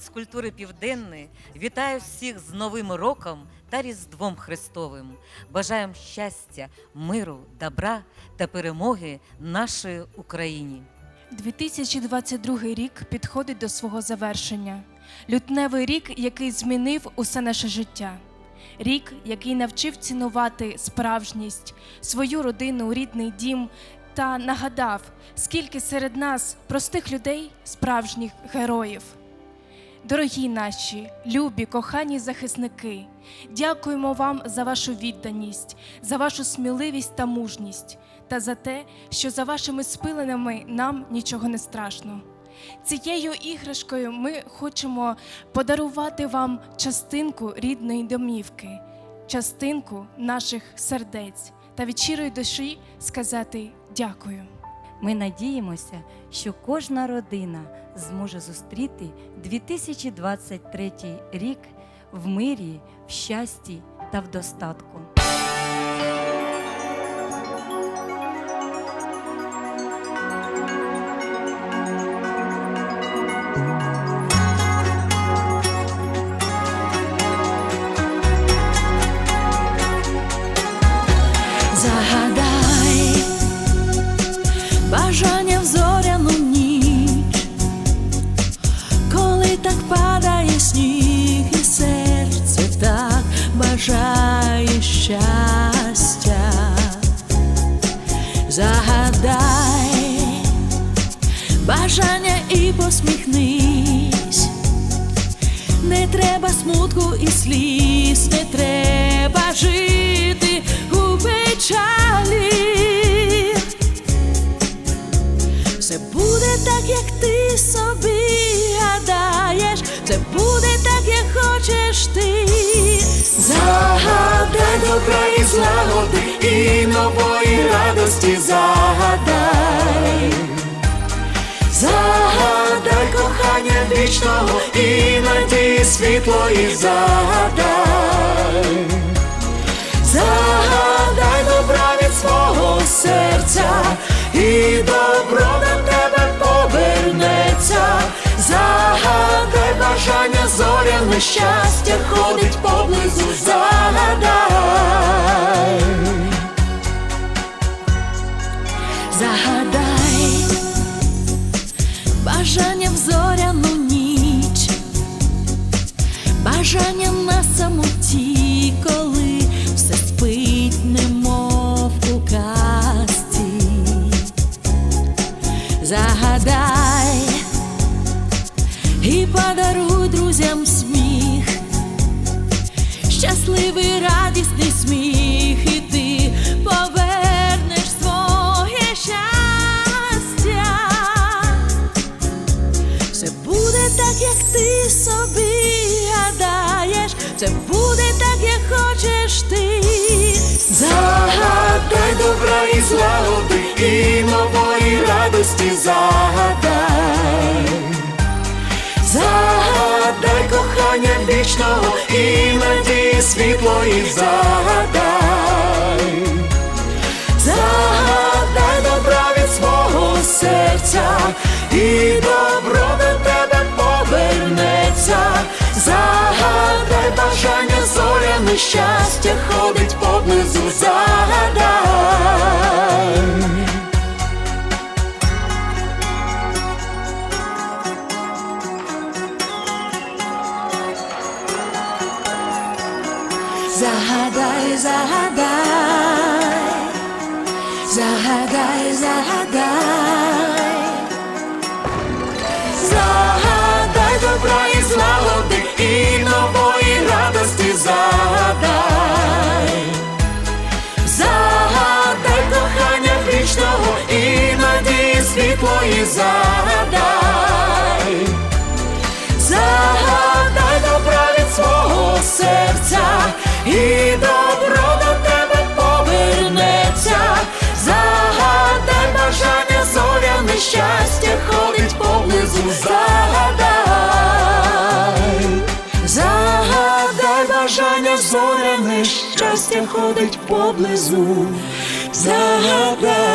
Палац культури Південний вітає всіх з Новим роком та Різдвом Христовим. Бажаємо щастя, миру, добра та перемоги нашої Україні. 2022 рік підходить до свого завершення. Лютневий рік, який змінив усе наше життя. Рік, який навчив цінувати справжність, свою родину, рідний дім та нагадав, скільки серед нас простих людей, справжніх героїв. Дорогі наші, любі, кохані захисники, дякуємо вам за вашу відданість, за вашу сміливість та мужність, та за те, що за вашими спиленнями нам нічого не страшно. Цією іграшкою ми хочемо подарувати вам частинку рідної домівки, частинку наших сердець та від щирої душі сказати дякую. Ми надіємося, що кожна родина зможе зустріти 2023 рік в мирі, в щасті та в достатку. Загадай бажання щастя. Загадай бажання і посміхнись. Не треба смутку і сліз, не треба жити у печалі. Все буде так, як ти собі Добра і злагоди і нової радості загадай. Загадай кохання вічного і надії світлої загадай. Загадай добра від свого серця, і добро щастя ходить поблизу, загадай. Загадай бажання в зоряну ніч, бажання на самоті, коли все спить, немов у казці. Загадай і подаруй друзям сміх, щасливий радісний сміх, і ти повернеш своє щастя. Все буде так, як ти собі гадаєш, все буде так, як хочеш ти. Загадай добра і злагоди і нової радості загадай. Загадай кохання вічного і надії світлої загадай. Загадай добра від свого серця, і добро до тебе повернеться. Загадай бажання зоряне щастя ходить поблизу, Загадай, загадай, загадай, загадай. Загадай добра і злагоди і нової радості загадай. Загадай кохання вічного і надії світлої загадай. Загадай поблизу, загадай. Загадай бажання зоряне щастя ходить поблизу, загадай.